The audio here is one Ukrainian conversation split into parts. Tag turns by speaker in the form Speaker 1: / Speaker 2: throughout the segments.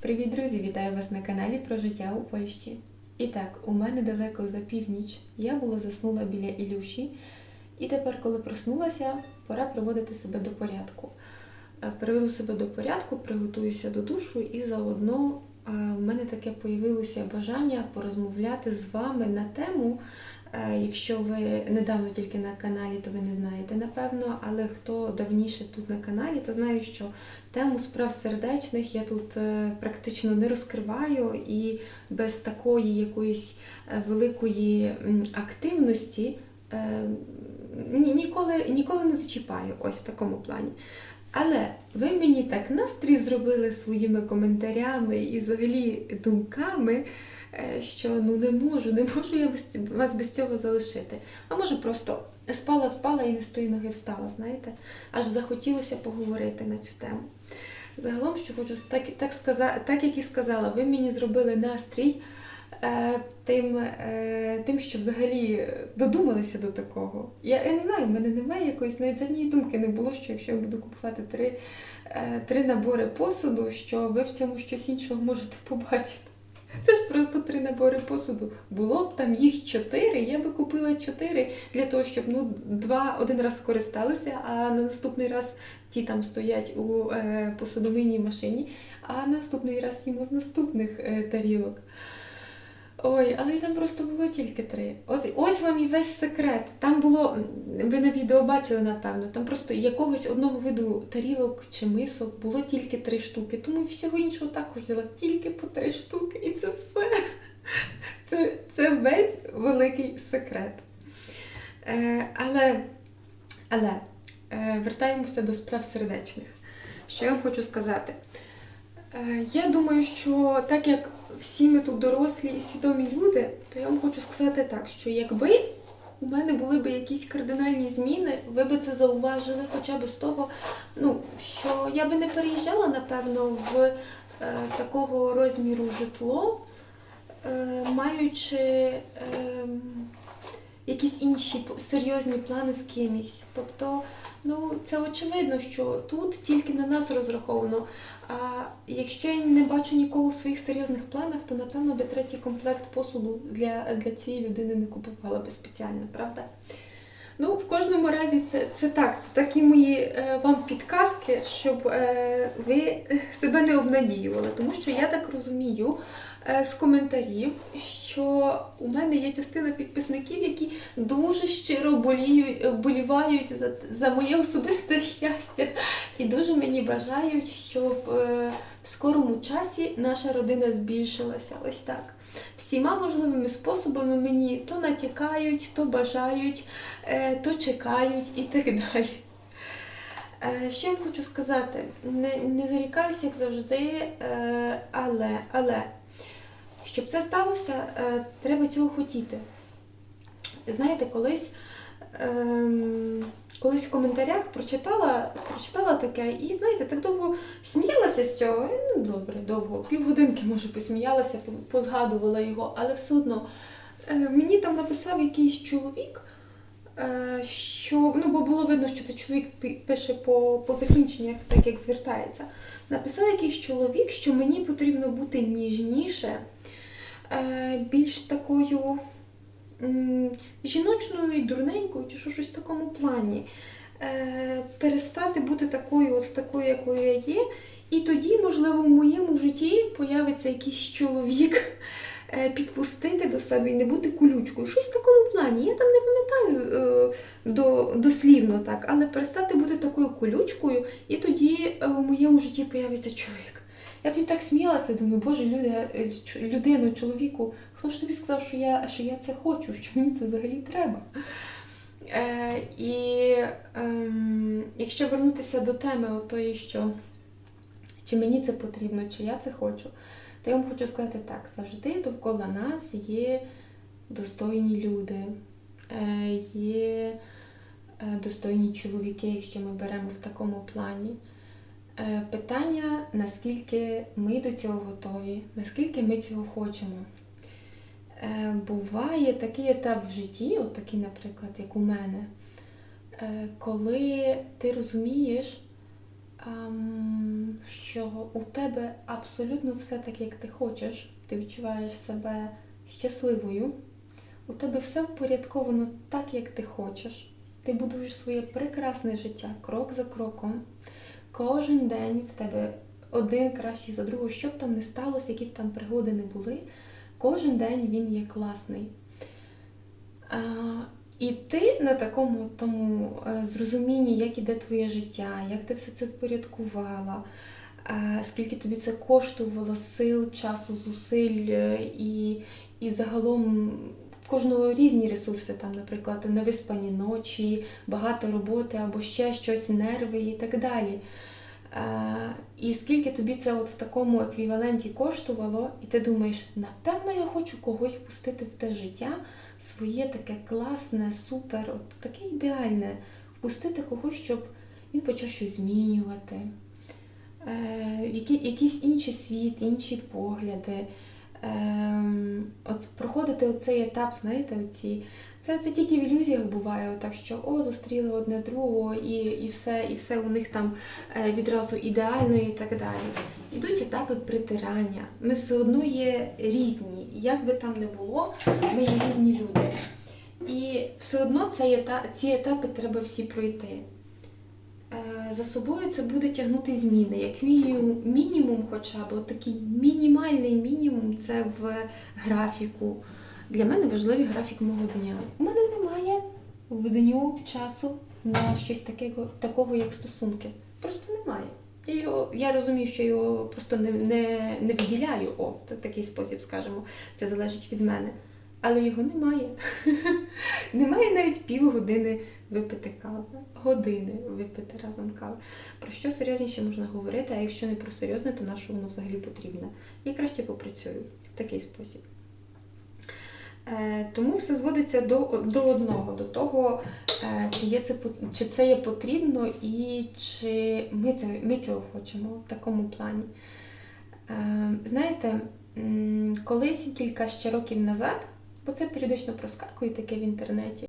Speaker 1: Привіт, друзі! Вітаю вас на каналі про життя у Польщі. І так, у мене далеко за північ. Я була заснула біля Ілюші, і тепер, коли проснулася, пора приводити себе до порядку. Е, Приведу себе до порядку, приготуюся до душу, і заодно е, в мене таке появилося бажання порозмовляти з вами на тему. Е, Якщо ви недавно тільки на каналі, то ви не знаєте, напевно, але хто давніше тут на каналі, то знає, що Тему справ сердечних я тут е, практично не розкриваю, і без такої якоїсь е, великої активності ніколи, ніколи не зачіпаю, ось в такому плані. Але ви мені так настрій зробили своїми коментарями і взагалі думками, що ну не можу, не можу я вас без цього залишити. А може просто спала, спала і не з тої ноги встала, знаєте? Аж захотілося поговорити на цю тему. Загалом, що хочу так, так, сказати, так як і сказала, ви мені зробили настрій е, тим, е, тим, що взагалі додумалися до такого. Я, я не знаю, в мене немає якоїсь навіть задньої думки не було, що якщо я буду купувати три, е, три набори посуду, що ви в цьому щось іншого можете побачити. Це ж просто три набори посуду. Було б там їх чотири, я би купила чотири для того, щоб ну, два один раз скористалися, а на наступний раз ті там стоять у е, посудомийній машині, а на наступний раз їмо з наступних е, тарілок. Ой, але там просто було тільки три. Ось, ось вам і весь секрет. Там було, ви на відео бачили, напевно, там просто якогось одного виду тарілок чи мисок було тільки три штуки. Тому всього іншого також взяла тільки по три штуки. І це все. Це, це весь великий секрет. Е, але, але е, вертаємося до справ сердечних. Що я вам хочу сказати? Е, Я думаю, що так як всі ми тут дорослі і свідомі люди, то я вам хочу сказати так, що якби у мене були б якісь кардинальні зміни, ви би це зауважили хоча б з того, ну, що я би не переїжджала, напевно, в е, такого розміру житло, е, маючи е, якісь інші серйозні плани з кимось. Тобто, ну, це очевидно, що тут тільки на нас розраховано. А якщо я не бачу нікого в своїх серйозних планах, то напевно би третій комплект посуду для, для цієї людини не купувала би спеціально, правда? Ну, в кожному разі це, це так. Це такі мої е, вам підказки, щоб е, ви себе не обнадіювали. Тому що я так розумію е, з коментарів, що у мене є частина підписників, які дуже щиро боліють, вболівають за, за моє особисте щастя і дуже мені бажають, щоб е, в скорому часі наша родина збільшилася. Ось так. Всіма можливими способами мені то натякають, то бажають, е, то чекають і так далі. Е, Що я хочу сказати? Не, не зарікаюся, як завжди, е, але, але щоб це сталося, е, треба цього хотіти. Знаєте, колись, ем, колись в коментарях прочитала, прочитала таке, і знаєте, так довго сміялася з цього. Ну, добре, довго, півгодинки, може, посміялася, позгадувала його, але все одно е, мені там написав якийсь чоловік. е, Що, ну, бо було видно, що це чоловік пише по, по закінченнях, так як звертається. Написав якийсь чоловік, що мені потрібно бути ніжніше, більш такою жіночною і дурненькою, чи що щось в такому плані. Е, перестати бути такою, от такою, якою я є. І тоді, можливо, в моєму житті появиться якийсь чоловік е, підпустити до себе і не бути колючкою. Щось в такому плані. Я там не пам'ятаю е, до, дослівно так, але перестати бути такою колючкою, і тоді е, в моєму житті появиться чоловік. Я тоді так сміялася, думаю, боже, люди, е, людину, чоловіку, хто ж тобі сказав, що я, що я це хочу, що мені це взагалі треба? Е, і ем, якщо вернутися до теми отої, що чи мені це потрібно, чи я це хочу, то я вам хочу сказати так: завжди довкола нас є достойні люди, е, є е, достойні чоловіки, якщо ми беремо в такому плані. Е, Питання, наскільки ми до цього готові, наскільки ми цього хочемо. Е, Буває такий етап в житті, от такий, наприклад, як у мене, е, коли ти розумієш, що у тебе абсолютно все так, як ти хочеш. Ти відчуваєш себе щасливою. У тебе все впорядковано так, як ти хочеш. Ти будуєш своє прекрасне життя крок за кроком. Кожен день в тебе один кращий за другого, що б там не сталося, які б там пригоди не були. Кожен день він є класний. А, і ти на такому тому е, зрозумінні, як іде твоє життя, як ти все це впорядкувала, е, скільки тобі це коштувало сил, часу, зусиль е, і, і загалом кожного різні ресурси, там, наприклад, невиспані ночі, багато роботи або ще щось, нерви і так далі. Е, І скільки тобі це от в такому еквіваленті коштувало, і ти думаєш, напевно, я хочу когось пустити в те життя, своє таке класне, супер, от таке ідеальне, впустити когось, щоб він почав щось змінювати, е, якийсь інший світ, інші погляди. Ем, от проходити оцей етап, знаєте, оці. Це, це тільки в ілюзіях буває, так що о, зустріли одне другого, і, і, все, і все у них там е, відразу ідеально і так далі. Ідуть етапи притирання. Ми все одно є різні. Як би там не було, ми є різні люди. І все одно ці етапи треба всі пройти. Е, За собою це буде тягнути зміни. Як мінімум, хоча б такий мінімальний мінімум це в графіку. Для мене важливий графік мого дня. У мене немає в дню часу на щось таке, такого, як стосунки. Просто немає. Я, його, я розумію, що його просто не, не, не виділяю, о, в такий спосіб, скажімо, це залежить від мене. Але його немає. немає навіть півгодини випити кави, години випити разом кави. Про що серйозніше можна говорити, а якщо не про серйозне, то на що воно взагалі потрібне? Я краще попрацюю в такий спосіб. Е, Тому все зводиться до, до одного, до того, е, чи, є це, чи це є потрібно і чи ми, це, ми цього хочемо в такому плані. Е, Знаєте, колись кілька ще років назад, бо це періодично проскакує таке в інтернеті.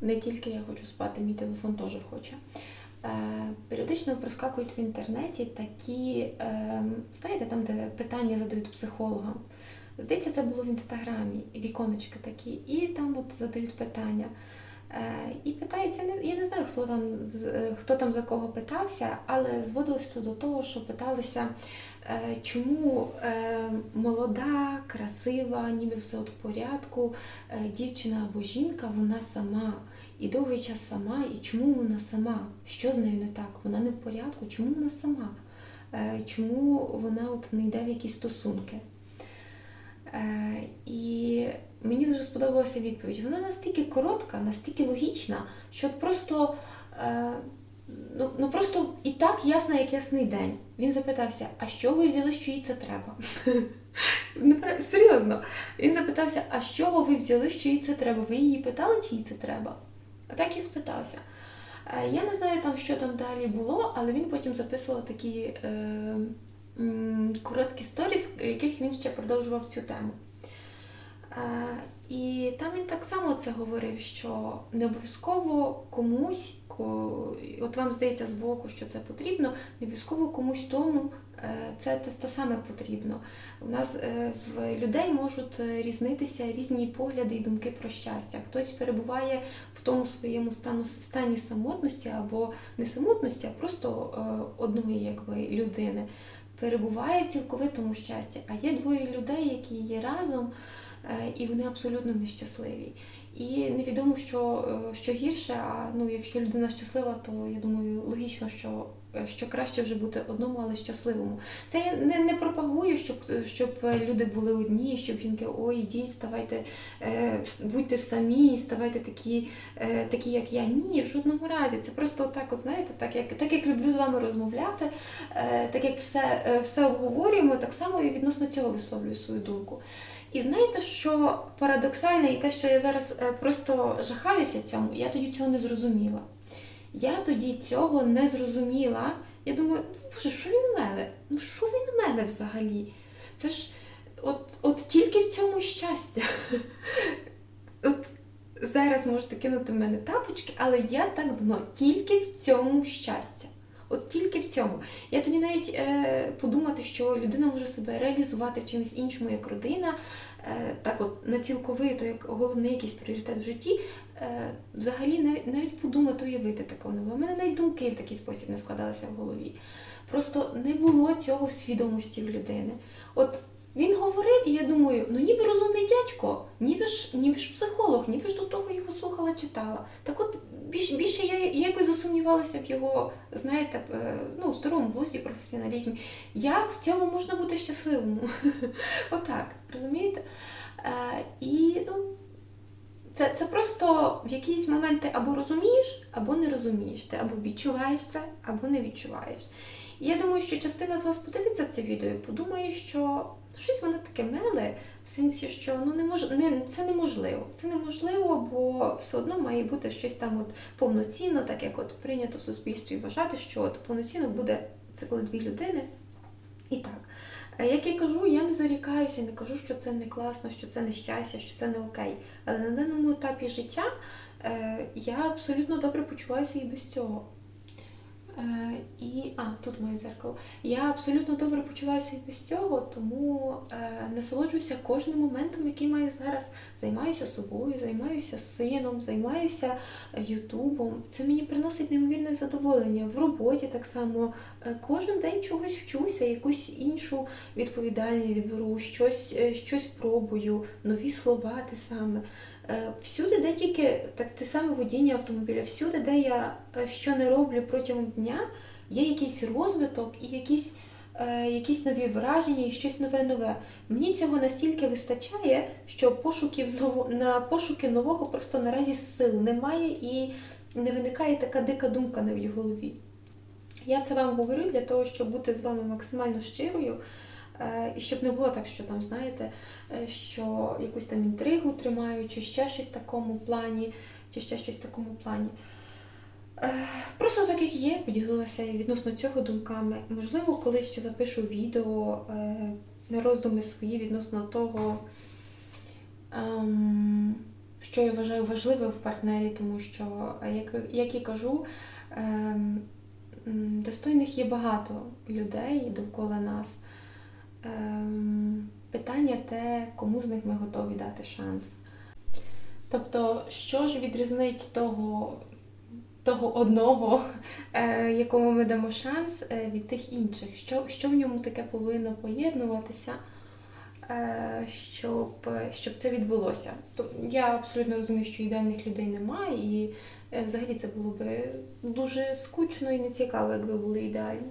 Speaker 1: Не тільки я хочу спати, мій телефон теж хоче. Е, Періодично проскакують в інтернеті такі, е, знаєте, там, де питання задають психологам. Здається, це було в інстаграмі, віконечки такі, і там от задають питання. Е, і питається, я не- знаю, хто там, е, хто там за кого питався, але зводилося до того, що питалися, е, чому молода, красива, ніби все от в порядку, дівчина або жінка, вона сама. І довгий час сама, і чому вона сама? Що з нею не так? Вона не в порядку, чому вона сама? Чому вона от не йде в якісь стосунки? Е, І мені дуже сподобалася відповідь. Вона настільки коротка, настільки логічна, що просто, е, ну, ну просто і так ясна, як ясний день. Він запитався: а що ви взяли, що їй це треба? Серйозно. Він запитався, а з чого ви взяли, що їй це треба? Ви її питали, чи їй це треба? А так і спитався. Е, Я не знаю там, що там далі було, але він потім записував такі короткі сторіс, яких він ще продовжував цю тему. Е, і там він так само це говорив, що не обов'язково комусь, от вам здається збоку, що це потрібно, не обов'язково комусь тому е, це те, саме потрібно. У нас е, в людей можуть різнитися різні погляди і думки про щастя. Хтось перебуває в тому своєму стану, стані самотності або не самотності, а просто одної якби, людини. Перебуває в цілковитому щасті, а є двоє людей, які є разом, е, і вони абсолютно нещасливі. І невідомо, що, е, що гірше, а ну, якщо людина щаслива, то я думаю, логічно, що, що краще вже бути одному, але щасливому. Це я не, не пропагую, щоб, щоб люди були одні, щоб жінки, ой, ідіть, ставайте, е, будьте самі, ставайте такі, е, такі, як я. Ні, в жодному разі. Це просто так, от знаєте, так як, так як люблю з вами розмовляти, е, так як все, е, все обговорюємо, так само і відносно цього висловлюю свою думку. І знаєте, що парадоксальне, і те, що я зараз е, просто жахаюся цьому, я тоді цього не зрозуміла. Я тоді цього не зрозуміла. Я думаю, «Ну, боже, що він меле? Ну що він меле взагалі? Це ж от, от тільки в цьому щастя. От зараз можете кинути в мене тапочки, але я так думала, тільки в цьому щастя. От тільки в цьому. Я тоді навіть е, подумати, що людина може себе реалізувати в чимось іншому, як родина, е, так от на цілковито, як головний якийсь пріоритет в житті. Е, взагалі навіть, навіть подумати, уявити такого не було. У мене навіть думки в такий спосіб не складалися в голові. Просто не було цього в свідомості в людини. От він говорив, і я думаю, ну ніби розумний дядько, ніби ж, ніби ж психолог, ніби ж до того його слухала, читала. Так от більш, більше я, я якось засумнівалася в його, знаєте, е, ну, здоровому глузді, професіоналізмі. Як в цьому можна бути щасливим? Отак, розумієте? Е, і ну, це, це просто в якісь моменти або розумієш, або не розумієш. Ти або відчуваєш це, або не відчуваєш. І я думаю, що частина з вас подивиться це відео і подумає, що щось воно таке миле, в сенсі, що ну не мож... не, це неможливо. Це неможливо, бо все одно має бути щось там от повноцінно, так як от прийнято в суспільстві вважати, що от повноцінно буде це коли дві людини. І так. Як я кажу, я не зарікаюся, не кажу, що це не класно, що це не щастя, що це не окей. Але на даному етапі життя е, я абсолютно добре почуваюся і без цього. Е, і, а, тут моє дзеркало. Я абсолютно добре почуваюся і без цього, тому е, насолоджуюся кожним моментом, який маю зараз. Займаюся собою, займаюся сином, займаюся е, Ютубом. Це мені приносить неймовірне задоволення. В роботі так само е, кожен день чогось вчуся, якусь іншу відповідальність беру, щось, е, щось пробую, нові слова те саме. Е, Всюди, де тільки так те саме водіння автомобіля, всюди, де я е, що не роблю протягом дня, є якийсь розвиток і якісь, е, якісь нові враження і щось нове нове. Мені цього настільки вистачає, що пошуків ново, на пошуки нового просто наразі сил немає і не виникає така дика думка навіть в голові. Я це вам говорю для того, щоб бути з вами максимально щирою. Е, І щоб не було так, що там, знаєте, е, що якусь там інтригу тримаю, чи ще щось в такому плані, чи ще щось в такому плані. Е, Просто так як є, поділилася відносно цього думками. Можливо, колись ще запишу відео, е, роздуми свої відносно того, ем, що я вважаю важливим в партнері, тому що, як, як і кажу, ем, достойних є багато людей довкола нас. Ем, Питання те, кому з них ми готові дати шанс. Тобто, що ж відрізнить того, того одного, е, якому ми дамо шанс, е, від тих інших? Що, що в ньому таке повинно поєднуватися, е, щоб, щоб це відбулося? Я абсолютно розумію, що ідеальних людей немає, і взагалі це було б дуже скучно і нецікаво, якби були ідеальні.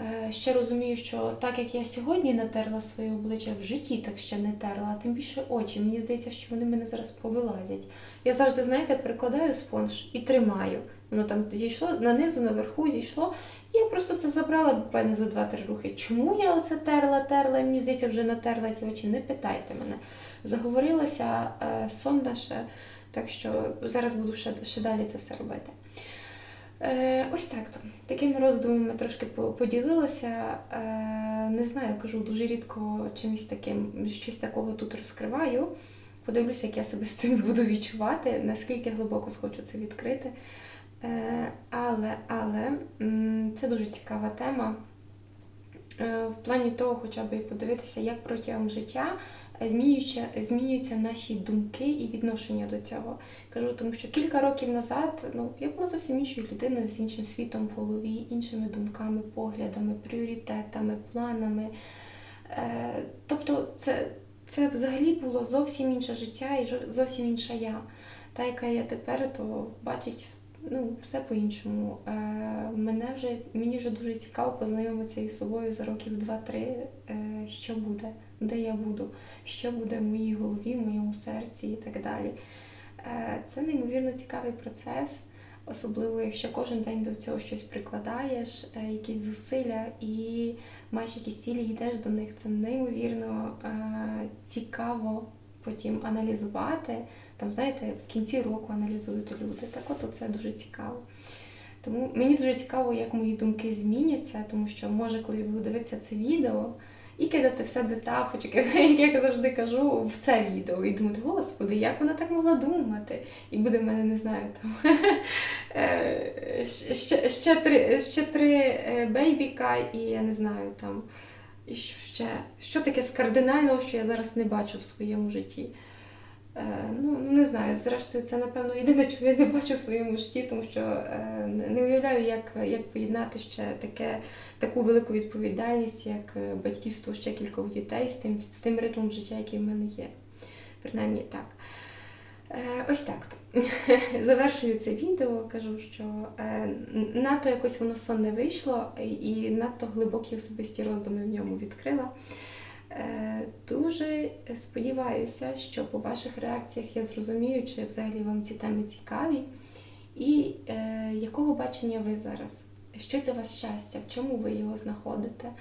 Speaker 1: Е, Ще розумію, що так як я сьогодні натерла своє обличчя в житті, так ще не терла, а тим більше очі. Мені здається, що вони мене зараз повилазять. Я завжди, знаєте, прикладаю спонж і тримаю. Воно там зійшло нанизу, наверху зійшло. Я просто це забрала буквально за 2-3 рухи. Чому я оце терла, терла? і Мені здається, вже натерла ті очі. Не питайте мене. Заговорилася е, сонна ще, так що зараз буду ще, ще далі це все робити. Е, ось так то. Такими роздумами трошки поділилася. Е, не знаю, кажу, дуже рідко чимось таким, щось такого тут розкриваю. Подивлюся, як я себе з цим буду відчувати, наскільки глибоко схочу це відкрити. Е, але, але це дуже цікава тема. В плані того, хоча б і подивитися, як протягом життя змінюються, змінюються наші думки і відношення до цього. Кажу, тому що кілька років назад ну, я була зовсім іншою людиною з іншим світом в голові, іншими думками, поглядами, пріоритетами, планами. Е, тобто, це, це взагалі було зовсім інше життя і зовсім інша я. Та, яка я тепер, то бачить ну, все по-іншому. Е, мене вже, мені вже дуже цікаво познайомитися із собою за років 2-3, е, що буде, де я буду, що буде в моїй голові, в моєму серці і так далі. Е, Це неймовірно цікавий процес, особливо якщо кожен день до цього щось прикладаєш, е, якісь зусилля і маєш якісь цілі, йдеш до них. Це неймовірно е, цікаво потім аналізувати. Там, знаєте, в кінці року аналізують люди. Так от це дуже цікаво. Тому мені дуже цікаво, як мої думки зміняться, тому що може колись буду дивитися це відео і кидати в себе тапочки, як я завжди кажу, в це відео. І думати, господи, як вона так могла думати? І буде в мене, не знаю, там ще, ще три, ще три е, бейбіка, і я не знаю там. І що ще? Що таке з кардинального, що я зараз не бачу в своєму житті? Е, ну, не знаю, зрештою, це напевно єдине, чого я не бачу в своєму житті, тому що е, не уявляю, як, як поєднати ще таке, таку велику відповідальність, як е, батьківство ще кількох дітей з тим, з тим ритмом життя, який в мене є. Принаймні так. Ось так. Завершую це відео, кажу, що надто якось воно сонне вийшло, і надто глибокі особисті роздуми в ньому відкрила. Е, Дуже сподіваюся, що по ваших реакціях я зрозумію, чи взагалі вам ці теми цікаві, і е, якого бачення ви зараз? Що для вас щастя? В чому ви його знаходите?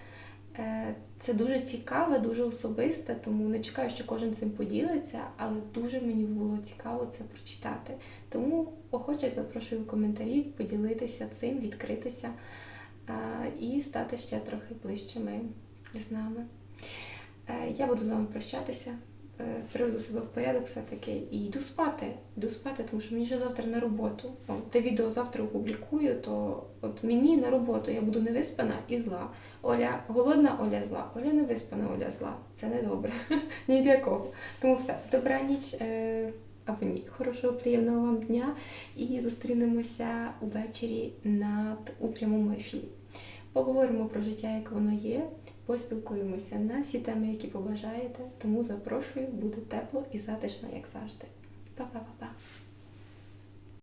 Speaker 1: Е, Це дуже цікаве, дуже особисте, тому не чекаю, що кожен цим поділиться, але дуже мені було цікаво це прочитати. Тому охоче запрошую в коментарі поділитися цим, відкритися е, і стати ще трохи ближчими з нами. Е, Я буду з вами прощатися, е, приведу себе в порядок все-таки і йду спати. Йду спати, тому що мені ще завтра на роботу. Те відео завтра опублікую, то от мені на роботу я буду невиспана і зла. Оля голодна, Оля зла. Оля невиспана, Оля зла. Це не добре. Ні для кого. Тому все, добра ніч. е, Або ні, хорошого, приємного вам дня і зустрінемося увечері на, у прямому ефірі. Поговоримо про життя, як воно є, поспілкуємося на всі теми, які побажаєте. Тому запрошую, буде тепло і затишно, як завжди. Па-па-па-па.